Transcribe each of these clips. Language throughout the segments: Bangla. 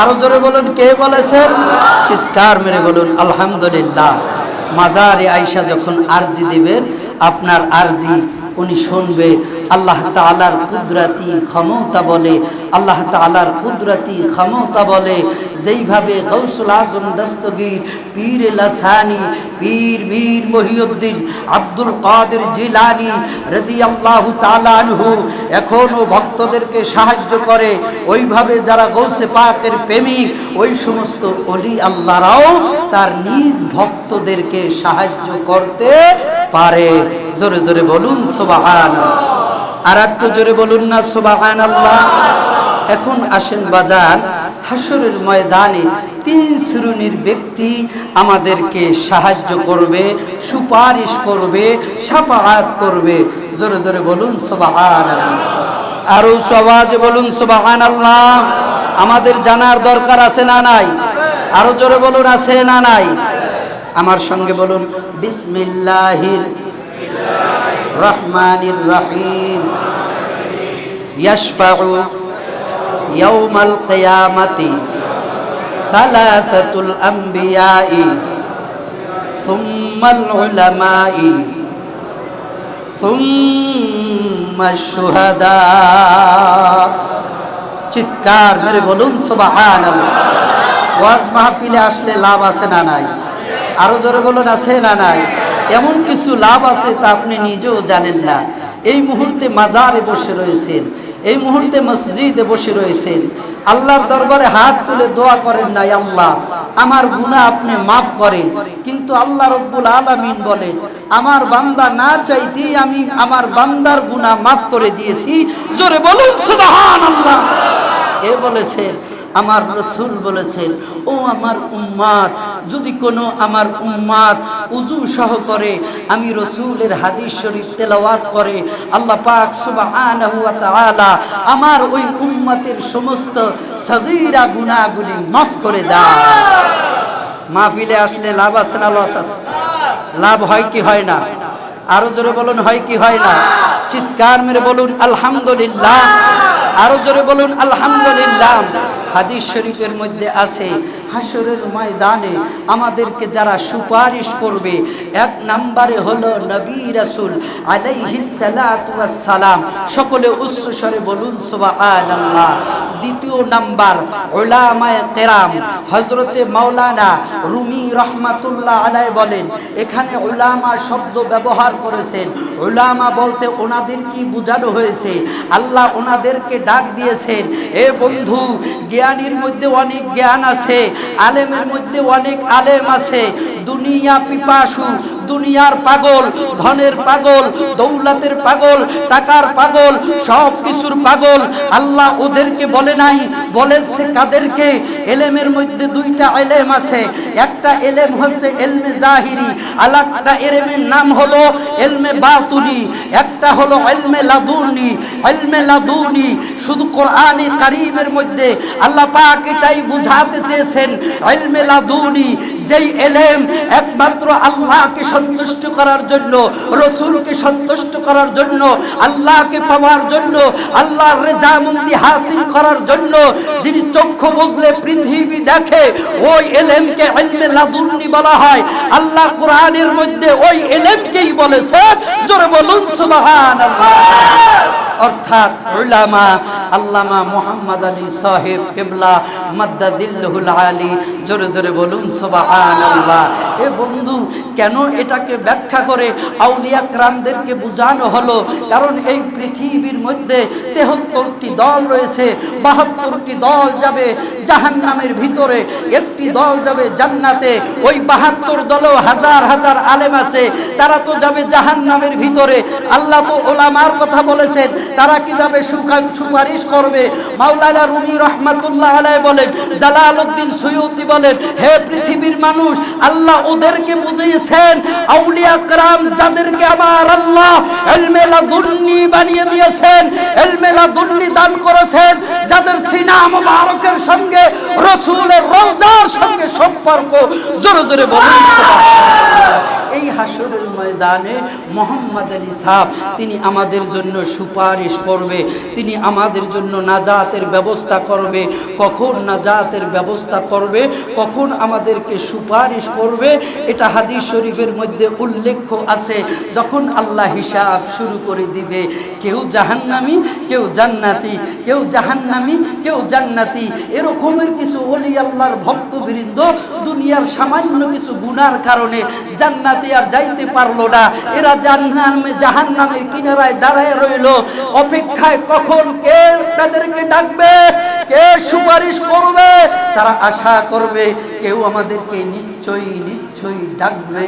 আরও জোরে বলুন, কে বলেছেন? চিৎকার মেরে বলুন, আলহামদুলিল্লাহ। মাজারে আইসা যখন আরজি দিবেন, আপনার আরজি উনি শুনবে। আল্লাহ তালার কুদরাতি ক্ষমতা বলে, আল্লাহ তালার কুদরাতি ক্ষমতা বলে, যেইভাবে গৌসুল আজম দস্তগীর, পীর লাসানি, পীর মীর মহিউদ্দিন আব্দুল কাদের জিলানি রদি আল্লাহ তালানহু এখনও ভক্তদেরকে সাহায্য করে। ওইভাবে যারা গৌসে পাকের প্রেমিক, ওই সমস্ত অলি আল্লাহরাও তার নিজ ভক্তদেরকে সাহায্য করতে পারে। জোরে জোরে বলুন সোবাহান আর একটু জোরে বলুন না সোবাহান আল্লাহ এখন আসেন বাজার হাসরের ময়দানে তিন শ্রেণির ব্যক্তি আমাদেরকে সাহায্য করবে, সুপারিশ করবে সাফাহাত করবে। জোরে জোরে বলুন সোবাহান আরও সবাজ বলুন সোবাহান আল্লাহ আমাদের জানার দরকার আছে না নাই? আরও জোরে বলুন, আছে না নাই? আমার সঙ্গে বলুন বিসমিল্লাহির রহমানির রহিম। ইয়াশফাউ ইয়াউমাল কিয়ামাতি সালাসাতুল আম্বিয়াই সুম্মাল উলামাই সুম্মা শুহাদা। চিৎকার মেরে বলুন, সুবহানাল্লাহ। ওয়াজ মাহফিলে আসলে লাভ আছে না নাই? আরও জোরে বলুন, আছে না নাই? এমন কিছু লাভ আছে তা আপনি নিজেও জানেন না। এই মুহূর্তে মাজারে বসে রয়েছেন, এই মুহূর্তে মসজিদে বসে রয়েছেন। আল্লাহর দরবারে হাত তুলে দোয়া করেন নাই আল্লাহ, আমার গুনাহ আপনি মাফ করেন। কিন্তু আল্লাহ রব্বুল আলামিন বলেন, আমার বান্দা না চাইতেই আমি আমার বান্দার গুনাহ মাফ করে দিয়েছি। জোরে বলুন, সুবহানাল্লাহ। এ বলেছেন, আমার রসুল বলেছেন, ও আমার উম্মাদ, যদি কোনো আমার উম্মাদ উজু সহ করে, আমি রসুলের হাদিস শরীফ তেলাওয়াত করে, আল্লাহ পাক তাআলা আমার ওই উম্মতের সমস্ত সগীরা গুনাহগুলি মাফ করে দেয় মাহফিলে আসলে লাভ আছে না লস আছে? লাভ হয় কি হয় না? আরও জোরে বলুন, হয় কি হয় না? চিৎকার মেরে বলুন, আলহামদুলিল্লাহ। আরও জোরে বলুন, আলহামদুলিল্লাহ। হাদিস শরীফের মধ্যে আছে হাসরের ময়দানে আমাদেরকে যারা সুপারিশ করবে, এক নাম্বারে হলো নবী রাসুল সালাম সকলে উচ্চস্বরে বলুন, সুবহানাল্লাহ। দ্বিতীয় নাম্বার ওলামায় কেরাম, হযরতে মাওলানা রুমি রহমাতুল্লাহ আলাই বলেন, এখানে উলামা শব্দ ব্যবহার করেছেন। উলামা বলতে ওনাদের কি বোঝানো হয়েছে? আল্লাহ ওনাদেরকে ডাক দিয়েছেন, এ বন্ধু, জ্ঞানীর মধ্যে অনেক জ্ঞান আছে আলেমের মধ্যে অনেক আলেম আছে। দুনিয়া পিপাসু, দুনিয়ার পাগল, ধনের পাগল, দৌলতের পাগল, টাকার পাগল সব কিছুর পাগল। আল্লাহ ওদেরকে বলে নাই, বলেছে কাদেরকে? এলেমের মধ্যে দুইটা এলেম আছে। একটা এলেম হচ্ছে এলমে জাহিরি আর এলেমের নাম হলো এলমে বাতুনি। একটা হলো এলমে লাদুনি এলমে লাদুনি। শুধু কোরআনে কারিমের মধ্যে আল্লাহ পাক এটাই বুঝাতে চেয়েছেন এলমে লাদুনি, যেই এলেম একমাত্র আল্লাহকে সন্তুষ্ট করার জন্য, রসুলকে সন্তুষ্ট করার জন্য, আল্লাহকে পাওয়ার জন্য, আল্লাহর রেজামন্দি হাসিল করার জন্য, যিনি চক্ষু বুঝলে পৃথিবী দেখে, ওই এলেমকে এলমে লাদুন্নি বলা হয়। আল্লাহ কোরআনের মধ্যে ওই এলেমকেই বলেছে, জোরে বলুন, সুবহানাল্লাহ। অর্থাৎ উলামা আল্লামা মোহাম্মদ আলী সাহেব কেবলা মাদ্দাদিল্লুল আলী। জোরে জোরে বলুন, সুবহানাল্লাহ। এ বন্ধু, কেন এটাকে ব্যাখ্যা করে আউলিয়া ক্রামদেরকে বোঝানো হলো? কারণ এই পৃথিবীর মধ্যে তেহত্তরটি দল রয়েছে, বাহাত্তরটি দল যাবে জাহান্নামের ভিতরে, একটি দল যাবে জান্নাতে। ওই বাহাত্তর দলেও হাজার হাজার আলেম আছে, তারা তো যাবে জাহান্নামের ভিতরে। আল্লাহ তো ওলামার কথা বলেছেন তারা কিভাবে সুকা- সুপারিশ করবে মাওলানা রুমি রহমাতুল্লাহ আলাই বলেন জালালউদ্দিন সৈয়দি বলেন হে পৃথিবীর মানুষ আল্লাহ ওদেরকে বুঝিয়েছেন আউলিয়া کرام যাদেরকে আমার আল্লাহ ইলমে লাদুন্নি বানিয়ে দিয়েছেন ইলমে লাদুন্নি দান করেছেন যাদের সিনা মুবারকের সঙ্গে রাসূলের রওজার সঙ্গে সম্পর্ক জোরে জোরে বলুন সুবহানাল্লাহ। এই হাসরের ময়দানে মোহাম্মদ আলী সাহ তিনি আমাদের জন্য সুপারিশ করবে, তিনি আমাদের জন্য নাজাতের ব্যবস্থা করবে। কখন নাজাতের ব্যবস্থা করবে? কখন আমাদেরকে সুপারিশ করবে? এটা হাদিস শরীফের মধ্যে উল্লেখ্য আছে। যখন আল্লাহ হিসাব শুরু করে দিবে, কেউ জাহান্নামি, কেউ জান্নাতি কেউ জাহান্নামি, কেউ জান্নাতি। এরকমের কিছু অলি আল্লাহর ভক্তবৃন্দ দুনিয়ার সামান্য কিছু গুনার কারণে জান্নাতি আর যাইতে পারল না। এরা জাহান্নামে, জাহান্নামের কিনারায় দাঁড়ায় রইল। অপেক্ষায় কখন কে তাদেরকে ডাকবে? কে সুপারিশ করবে তারা আশা করবে কেউ আমাদেরকে নিশ্চয়ই নিশ্চয়ই ডাকবে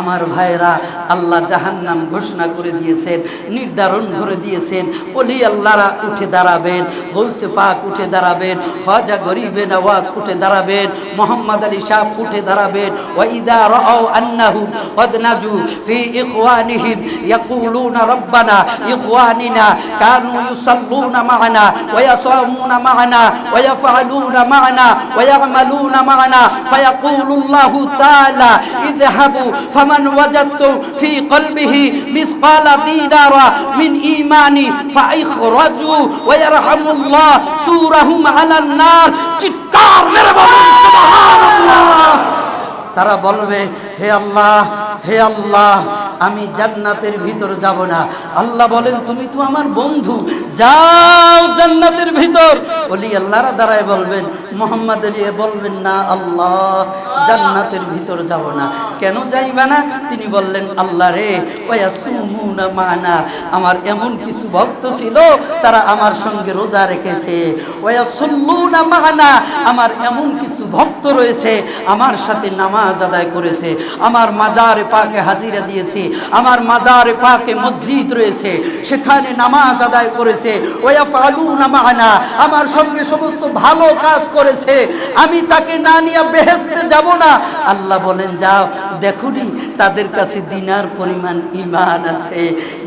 আমার ভাইরা আল্লাহ জাহান্নাম ঘোষণা করে দিয়েছেন নির্ধারণ করে দিয়েছেন অলি আল্লাহরা উঠে দাঁড়াবেন গৌসে পাক উঠে দাঁড়াবেন খাজা গরিবে নওয়াজ উঠে দাঁড়াবেন মোহাম্মদ আলী শাহ উঠে দাঁড়াবেন ওয়াইদা রাও আন্নাহুম قد نجوا في إخوانهم يقولون ربنا إخواننا كانوا يصلون معنا ويصومون معنا ويفعلون معنا ويعملون معنا فيقول الله تعالى اذهبوا فمن وجدتم في قلبه مثقال دينار من إيمان فاخرجوا ويرحم الله سورهم على النار চিৎকার মেরে বলুন সুবহানাল্লাহ তারা বলবে হে আল্লাহ হে আল্লাহ আমি জান্নাতের ভিতর যাব না। আল্লাহ বলেন, তুমি তো আমার বন্ধু। যাও জান্নাতের ভিতর। বলি আল্লাহরা দাঁড়ায় বলবেন, মোহাম্মদ আলী বলবেন না, আল্লাহ, জান্নাতের ভিতর যাব না। কেন যাইবা না? তিনি বললেন, আল্লাহ রে মানা। আমার এমন কিছু ভক্ত ছিল, তারা আমার সঙ্গে রোজা রেখেছে। ওয়া আমার এমন কিছু ভক্ত রয়েছে, আমার সাথে নামাজ আদায় করেছে। আমার মাজার পাকে হাজিরা দিয়েছে। আমার মাজারে পাকে মসজিদ রয়েছে, সেখানে নামাজ আদায় করেছে। ওয়া ফালুনা মানা, আমার সঙ্গে সমস্ত ভালো কাজ করেছে। আমি তাকে না নিয়ে বেহেস্তে যাব না। আল্লাহ বলেন, যাও, দেখুনি, তাদের কাছে দিনার পরিমাণ ইমান আছে।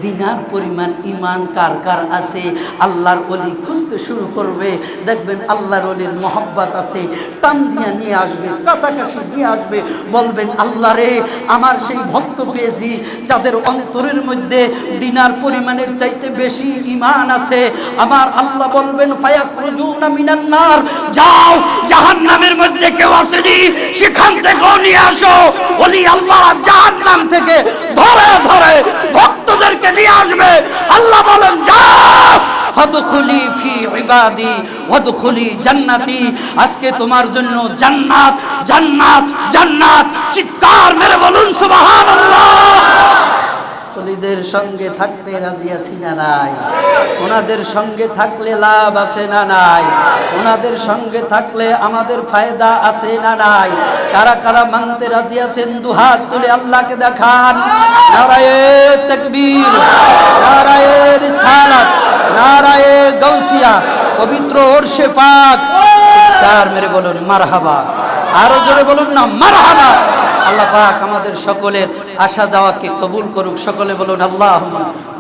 দিনার পরিমাণ ইমান কার কার আছে? আল্লাহর অলি খুঁজতে শুরু করবে। দেখবেন আল্লাহর অলির মহব্বত আছে। টান দিয়া নিয়ে আসবে, কাছাকাছি নিয়ে আসবে। বলবেন, আল্লাহ রে, আমার সেই ভক্ত পেয়েছি। যাদের অন্তরের মধ্যে দিনার পরিমাণের চাইতে বেশি ইমান আছে, আমার আল্লাহ বলবেন মধ্যে কেউ আসেনি, সেখান থেকে নিয়ে আসো। ওলি আল্লাহ জাহান্নাম থেকে ধরে ধরে ভক্তদেরকে নিয়ে আসবে। আল্লাহ বলেন, যাও। ফাদখুলি ইবাদি ওয়াদখুলি জান্নাতি। আজকে তোমার জন্য জান্নাত জান্নাত জান্নাত। চিৎকার মেরে বলুন, সুবহানাল্লাহ। অলিদের সঙ্গে থাকতে রাজি আছি না নাই? ওনাদের সঙ্গে থাকলে লাভ আছে না নাই? ওনাদের সঙ্গে থাকলে আমাদের ফায়দা আছে না নাই? কারা কারা মানতে রাজি আছেন দুহাত তুলে আল্লাহকে দেখান। নারায়ে তাকবীর, নারায়ে রিসালাত। নারায়ে গৌসিয়া পবিত্র ওরশে পাক। তার মেরে বলুন, মারহাবা। আরও জোরে বলুন না, মারহাবা। আল্লাহ পাক আমাদের সকলের আসা যাওয়াকে কবুল করুক। সকলে বলুন আল্লাহ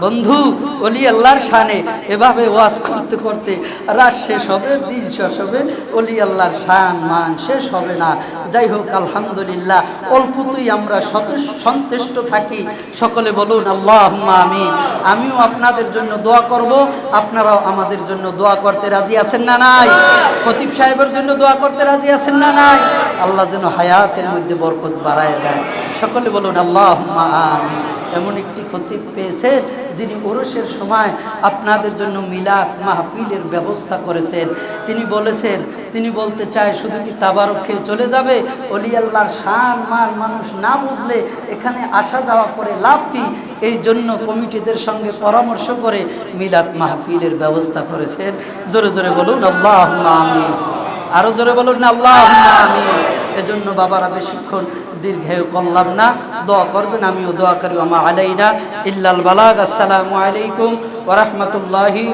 বন্ধু, অলি আল্লাহর শানে এভাবে ওয়াজ করতে করতে রাত শেষ হবে, দিন শেষ হবে, অলি আল্লাহর শান মান শেষ হবে না। যাই হোক, আলহামদুলিল্লাহ, অল্পতেই আমরা সন্তুষ্ট থাকি। সকলে বলুন আল্লাহ আমি আমিও আপনাদের জন্য দোয়া করব। আপনারাও আমাদের জন্য দোয়া করতে রাজি আছেন না নাই? খতিব সাহেবের জন্য দোয়া করতে রাজি আছেন না নাই? আল্লাহ যেন হায়াতের মধ্যে বরকত বাড়ায় দেয়। সকলে বলুন আল্লাহ আমি এমন একটি খতিব পেয়েছে যিনি ওরসের সময় আপনাদের জন্য মিলাদ মাহফিলের ব্যবস্থা করেছেন। তিনি বলেছেন, তিনি বলতে চায়, শুধু কি তাবারক খেয়ে চলে যাবে? অলি আল্লাহর শান মান মানুষ না বুঝলে এখানে আসা যাওয়া করে লাভ কি? এই জন্য কমিটিদের সঙ্গে পরামর্শ করে মিলাদ মাহফিলের ব্যবস্থা করেছেন। জোরে জোরে বলুন আল্লাহ আমি আরও জোরে বলুন আল্লাহ আমি এজন্য বাবারা বেশিক্ষণ দীর্ঘায়ু করলাম না। দোয়া করবেন, আমিও দোয়া করি। আমা আলাইনা ইল্লাল বালাগ। আসসালামু আলাইকুম ওরহমতুল্লাহি